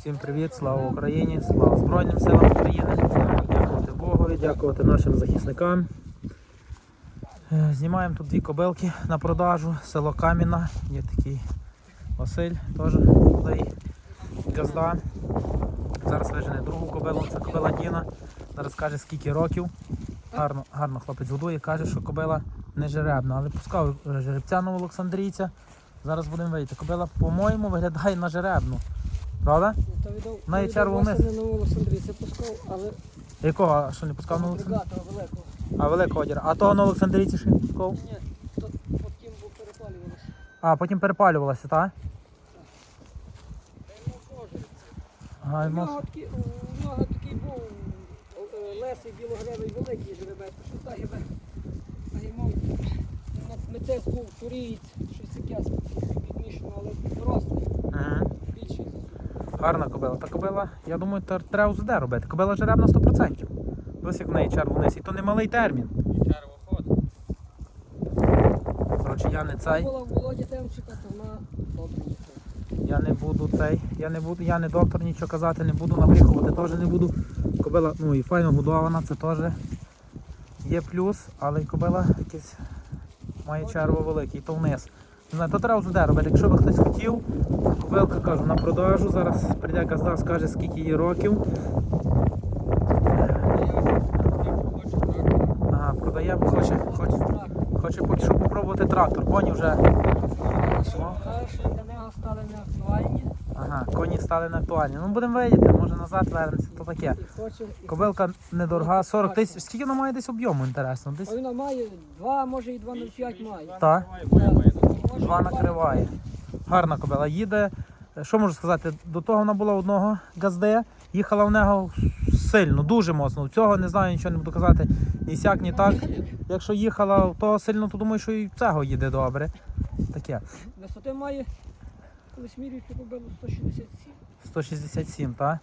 Всім привіт, слава Україні, слава Збройним силам України. Дякувати Богові, дякувати нашим захисникам. Е, Знімаємо тут дві кобилки на продажу, село Кам'яна. Є такий Василь, теж молодий газда. Зараз вижене другу кобилу, це кобила Діна. Зараз каже, скільки років. Гарно, гарно хлопець годує, каже, що кобила не жеребна, але пускав жеребця на Олександрійця. Зараз будемо вийти. Кобила, по-моєму, виглядає на жеребну. Правда? Та віддав, На віддав черву вниз. не на Олександрі, це пускав, але Якого? А що не пускав на Олександрійця? бригада великого. А великого діра. А того на Олександрійці ще не пускав? Ні, то потім був перепалювалося. А, потім перепалювалося, так? Ага, У і нього мос- такий, у нього такий був е, лесий білогревий великий жеребець, що та гибе. А йому митець був турієць, щось таке підмішано, але дорослий, Ага. Гарна кобила. Та кобила, я думаю, треба УЗД робити. Кобила жеребна 100%. Ось як в неї черв вниз. І то не малий термін. Коротше, я не цей. Я не буду цей. Я не буду, я не доктор нічого казати, не буду набріхувати, теж не буду. Кобила, ну і файно годована, це теж є плюс, але й кобила якесь має черво велике, і то вниз. Не знаю, то треба УЗД робити. Якщо би хтось хотів, кобилка кажу на продажу. Зараз прийде газда, скаже скільки їй років. Ага, продає, бо хоче, хоче, хоче поки що попробувати трактор. Коні вже. Ага, коні стали не актуальні. Ну будемо видіти, може назад вернеться, то таке. Кобилка недорога, 40 тисяч. Скільки вона має десь об'єму, інтересно? Десь вона має 2, може і 2,05 має. та, Два накриває. Гарна кобила. Їде. Що можу сказати? До того вона була одного газде, їхала в нього сильно, дуже моцно. Цього не знаю, нічого не буду казати. Ні сяк, ні так. Якщо їхала в того сильно, то думаю, що і в цього їде добре. Таке. Висоти має, колись міряють цю кобилу 167. 167, так?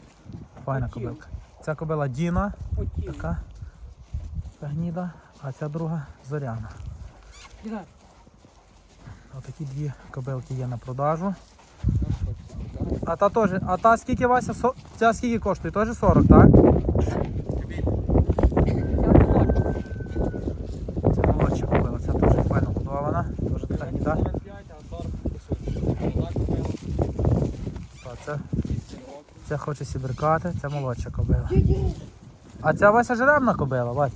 Файна кобилка. Ця кобила Діна, Потім. така ця гніда, а ця друга зоряна. Діна, Отакі дві кобилки є на продажу. А та теж, а та скільки Вася? Со... Ця скільки коштує? Теж 40, так? Це молодша кобила, ця теж файно будована, теж така гніда. Це, це хоче сібрикати, це молодша кобила. А ця Вася жеребна кобила, Вась.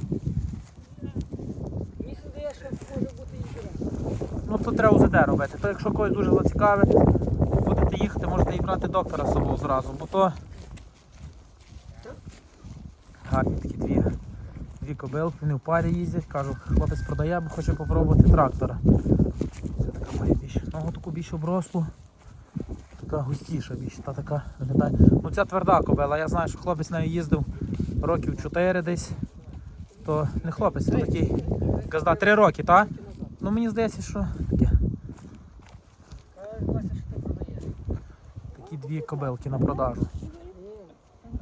мені здає, що може бути і жираф. Ну тут треба УЗД робити. То якщо когось дуже зацікавить, будете їхати, можете і брати доктора з собою зразу, бо то гарні такі дві, дві кобилки, вони в парі їздять, кажу, хлопець продає, бо хоче попробувати трактора. Це така має більш, ногу таку більш оброслу, така густіша більш, та така виглядає. Ну ця тверда кобила, я знаю, що хлопець нею їздив років 4 десь. То не хлопець, то такий газда 3 роки, так? Ну мені здається, що таке. Каже, Вася, що ти продаєш? Такі дві кобилки на продажу.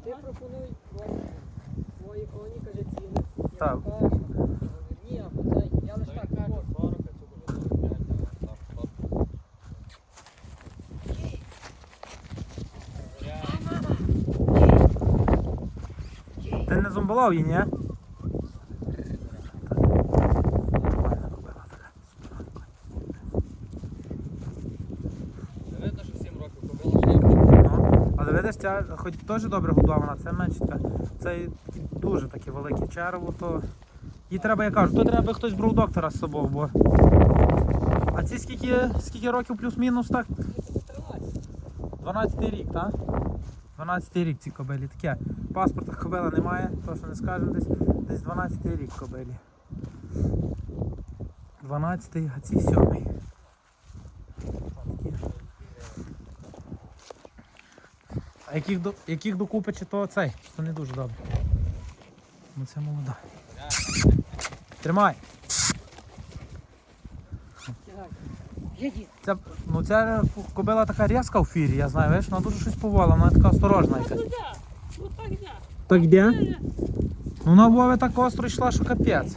Ти пропонуй твої коні, каже, ціни. Так. Ні, або це, я лише так кажу. Ти не зомбував її, ні? Нормальна кобила така. Видно, що 7 років кобила Але ця хоч теж добре годована, це менше. Це, дуже таке велике черво, то їй треба, я кажу, то треба хтось брав доктора з собою, бо. А ці скільки, скільки років плюс-мінус, так? 12 рік, так? 12 рік ці кобилі. Таке. Паспорта кобила немає, то що не скажемо, десь, десь 12 рік кобилі. 12, а ці 7. А яких, до, яких докупи, чи то цей, чи то не дуже добре. Ну це молода. Тримай. Ця, ну ця кобила така різка в фірі, я знаю, видиш, вона дуже щось повала, вона така осторожна якась. Так де? Ну на Вові так остро йшла, що капець.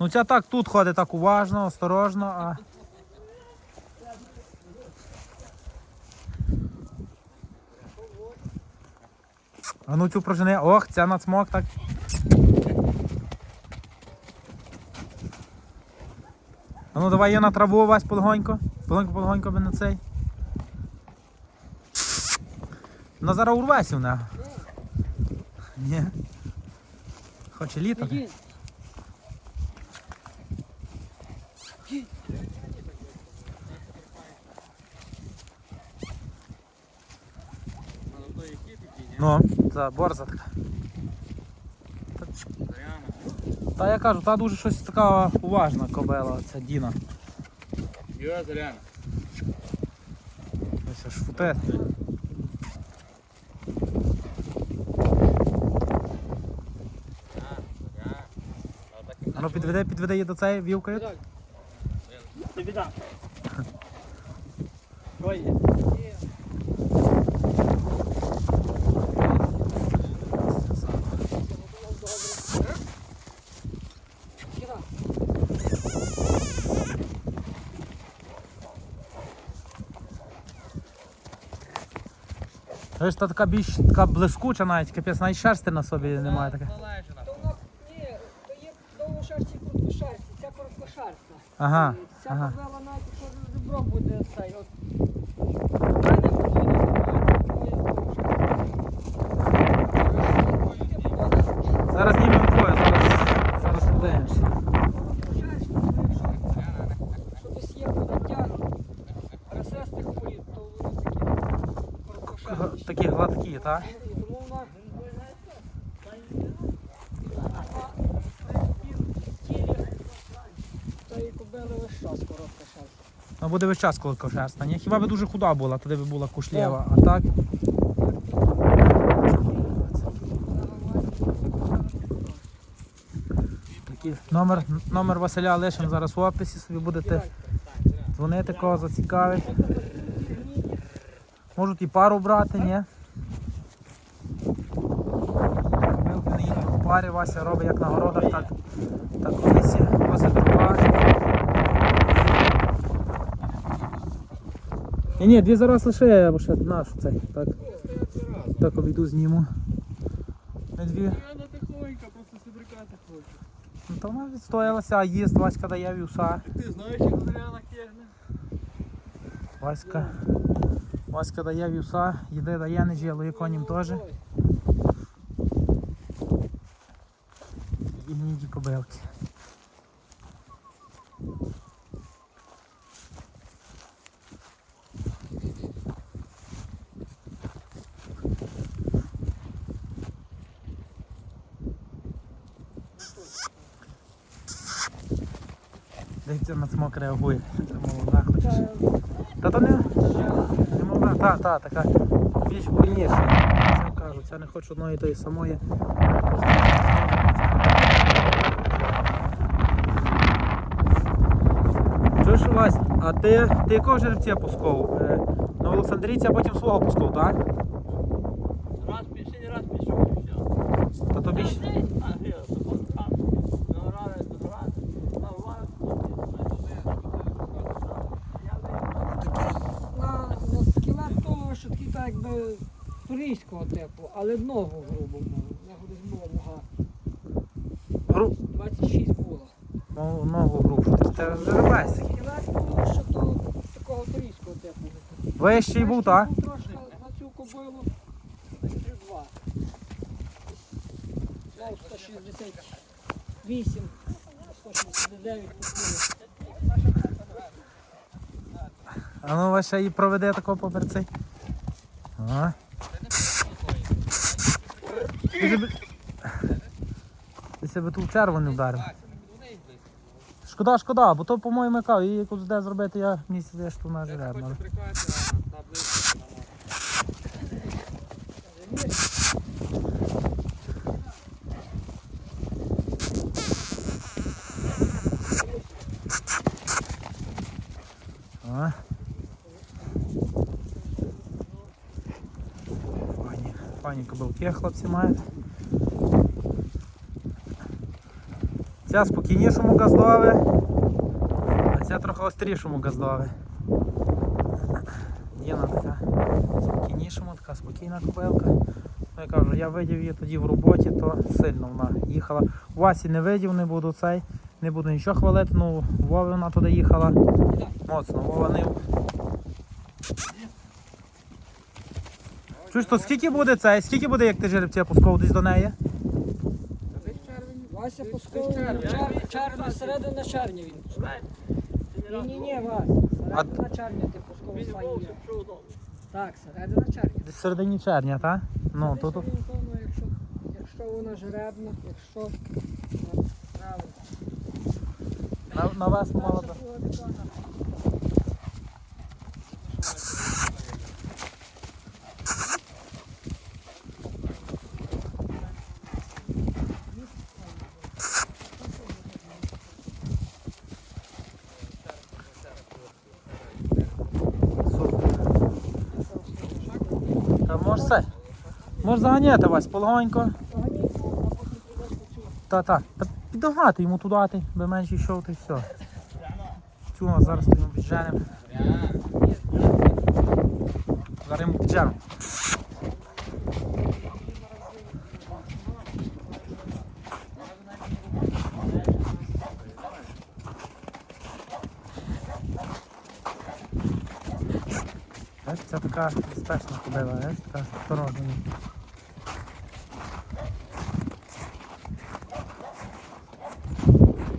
Ну ця так тут ходить так уважно, осторожно, а. А ну цю прожени. Ох, ця на цмок так. А ну давай її на траву Вась полегонько. Полегонько, полегонько би на цей. На зараз урвесі в нього. Ні. Хоче літати. Ідіть. А на той які такі, ні? Ну, це борза така. Та я кажу, та дуже щось така уважна кобила, ця Діна. Йо, заряна. Ось аж футе. А, заряна. А так і А ну підведе, підведе її до цієї вівкою. Ти біда. Ой, Є. Ось та така більш така блискуча навіть, капець, навіть шерсти на собі немає таке. То вона, ні, то є довгошерсті і короткошерсті, ця короткошерстна. Ага, Ця ага. кобила навіть якщо ребро буде цей, от. Мене буде. Зараз знімемо двоє, зараз, зараз подивимося. Що десь є подаття ресестих політ, то вони такі Такі гладкі, так? І Тому вона Тої кобили весь час коротка шерсть. Ну буде весь час коли кошерстна. Ні? Хіба би дуже худа була, тоді би була кушлєва. А так. Номер, номер Василя лишимо зараз в описі, собі будете дзвонити, кого зацікавить. Можуть і пару брати, ні? Парі, Вася робить як на городах, так, так в лісі, возить дрова. Ні, ні, дві зараз лише, бо ще нашу цей. Так, так обійду зніму. Не дві. Я на тихонька, просто сибрикати хочу. Ну то вона відстоялася, а їсть, Васька дає вівса. Ти знаєш, як заряна кегне? Васька. Васька дає вівса, їди дає, не жілує конім теж. І гніді кобилки. Дивіться, на смок реагує. Це хочеш. Та то не, не молода, та, та, така більш буйніша. Це кажу, це не хочу одної тої самої. Чуєш, Вась, а ти, ти якого жеребця пусков? Е, на Олександрійці, а потім свого пусков, так? раз пішли, раз пішов і все. Та тобі ж. А где? Вот там. Ну, раз, раз. Там раз. На, на скелет того, що такий так якби турійського типу, але ногу грубо мову. Була нога. Гру... 26 було. Ногу, ногу грубшу. Скелет що то такого турійського типу. Вищий був, так? Трошки на цю кобилу 32. Мав 168, 169. А ну Вася її проведе такого попри цей. Ти себе... Ти себе черву не вдарив. Шкода, шкода, бо то, по-моєму, яка, її якось де зробити, я мені ту що вона Я хочу прикати на таблицю. А. Пані, пані хлопці мають. Ця спокійнішому газдове, а ця трохи острішому газдове. Діна така спокійнішому, така спокійна кобилка. Ну, я кажу, я видів її тоді в роботі, то сильно вона їхала. У Васі не видів, не буду цей, не буду нічого хвалити, ну Вові вона туди їхала. Моцно, Вова нив. Чуєш, то скільки буде цей? Скільки буде, як ти жеребця пускав десь до неї? Вася пускав чер, червня, середина червня він. Ні, ні, ні, Вася, середина червня ти пускав файні. Так, середина червня. Десь в середині червня, так? Ну, то тут. Якщо, якщо вона жеребна, якщо правильно. На, на весну мало Та може все. Може заганяти Вась, полегонько. Та так. Та підогнати йому туди, ти, би менше йшов, ти все. Нас зараз йому підженемо. Зараз йому підженемо. Це така безпечна кобила, бачиш, така осторожна.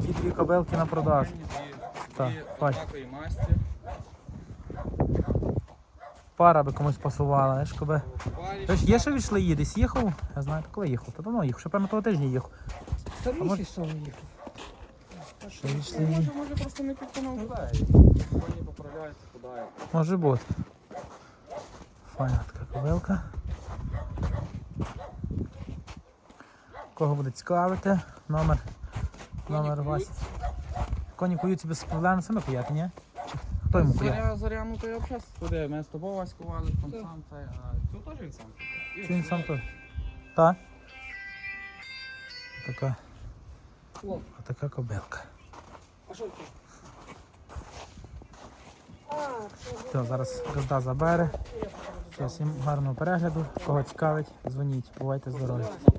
Ті дві кобилки на продажу. Так, бач. Пара би комусь пасувала, знаєш, коби. Тож є ще відшли її, десь їхав? Я знаю, коли їхав. Та давно їхав, ще певно того тижня їхав. Та може- вісі сон їхав. Ще відшли її. Може, може просто не поправляються, подають. Може бути. Файна така кобилка. Кого буде цікавити? Номер. Номер Васі. Коні куються без проблем, саме куяти, ні? Чи хто йому кує? Заря, Заряну то я взагалі туди, ми з тобою васькували, там сам цей, а цю теж він сам. Чи він сам той? Та? Така, О, така кобилка. а що це Все, зараз газда забере. Все, всім гарного перегляду. Кого цікавить, дзвоніть. Бувайте здорові.